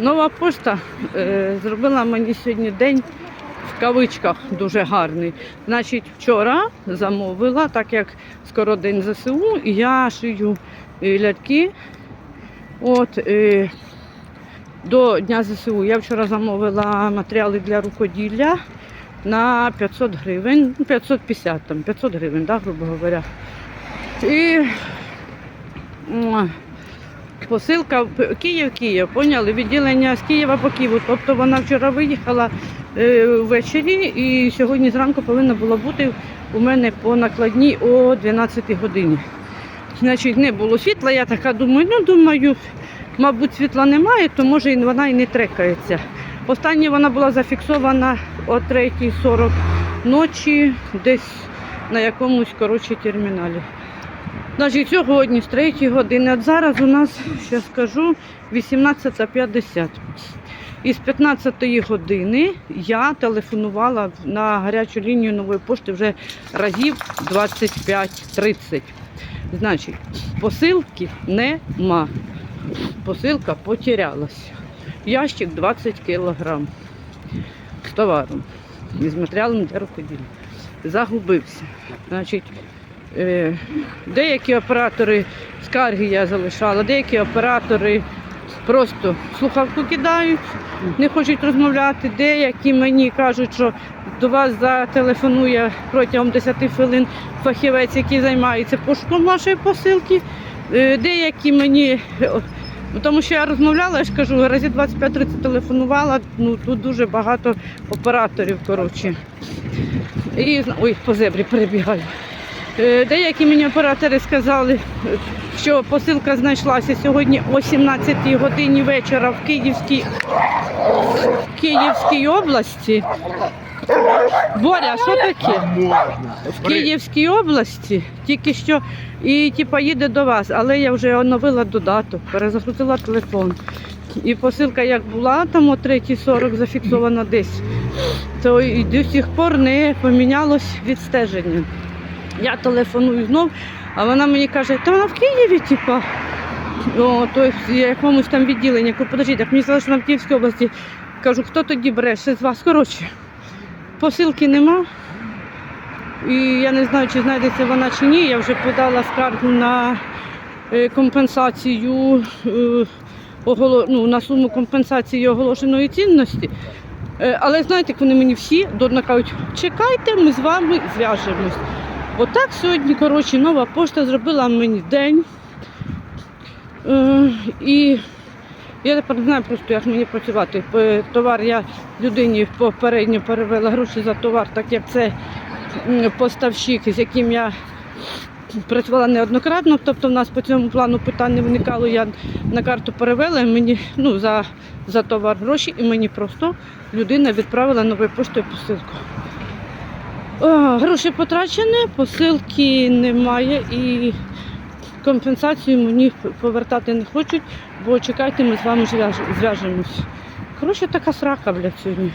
Нова пошта е, зробила мені сьогодні день в кавичках дуже гарний. Значить, вчора замовила, так як скоро день ЗСУ, і я шию ляльки. От, е, до Дня ЗСУ я вчора замовила матеріали для рукоділля на 500 гривень, ну, 550, там, 500 гривень, да, грубо говоря. І посилка в Київ-Київ, поняли? Відділення з Києва по Києву. Тобто вона вчора виїхала е, ввечері і сьогодні зранку повинна була бути у мене по накладній о 12 годині. Значить, не було світла, я така думаю, ну думаю, мабуть, світла немає, то може вона і не трекається. Останнє вона була зафіксована о 3.40 ночі, десь на якомусь коротше терміналі. Значить, сьогодні з 3 години. От зараз у нас, ще скажу, 18.50. Із 15 години я телефонувала на гарячу лінію нової пошти вже разів 25-30. Значить, посилки нема. Посилка потерялась. Ящик 20 кілограм з товаром і з матеріалом для рукоділля. Загубився. Значить, деякі оператори скарги я залишала, деякі оператори просто слухавку кидають, не хочуть розмовляти. Деякі мені кажуть, що до вас зателефонує протягом 10 хвилин фахівець, який займається пошуком вашої посилки. Е, Деякі мені, ну, тому що я розмовляла, я ж кажу, разів 25-30 телефонувала, ну тут дуже багато операторів, коротше. І, ой, по зебрі перебігаю. Е, Деякі мені оператори сказали, що посилка знайшлася сьогодні о 17 годині вечора в Київській, в Київській області. Боря, що таке? В Київській області тільки що і типа їде до вас, але я вже оновила додаток, перезагрузила телефон. І посилка як була там о 3.40 зафіксована десь, то і до сих пор не помінялось відстеження. Я телефоную знов, а вона мені каже, та вона в Києві, типа. О, то в якомусь там відділенні. Я подождіть, так мені сказали, що вона в Київській області. Кажу, хто тоді бреше з вас? Коротше, посилки нема. І я не знаю, чи знайдеться вона чи ні. Я вже подала скаргу на е, компенсацію е, ну, на суму компенсації оголошеної цінності. Е, Але знаєте, вони мені всі додно кажуть, чекайте, ми з вами зв'яжемось. Отак сьогодні, коротше, нова пошта зробила мені день. Е, І я тепер не знаю просто, як мені працювати. Товар я людині попередньо перевела гроші за товар, так як це поставщик, з яким я працювала неоднократно. Тобто в нас по цьому плану питань не виникало. Я на карту перевела мені ну, за, за товар гроші, і мені просто людина відправила новою поштою посилку. Гроші потрачені, посилки немає і компенсацію мені повертати не хочуть, бо чекайте, ми з вами зв'яжемось. Коротше, така срака, блядь, сьогодні.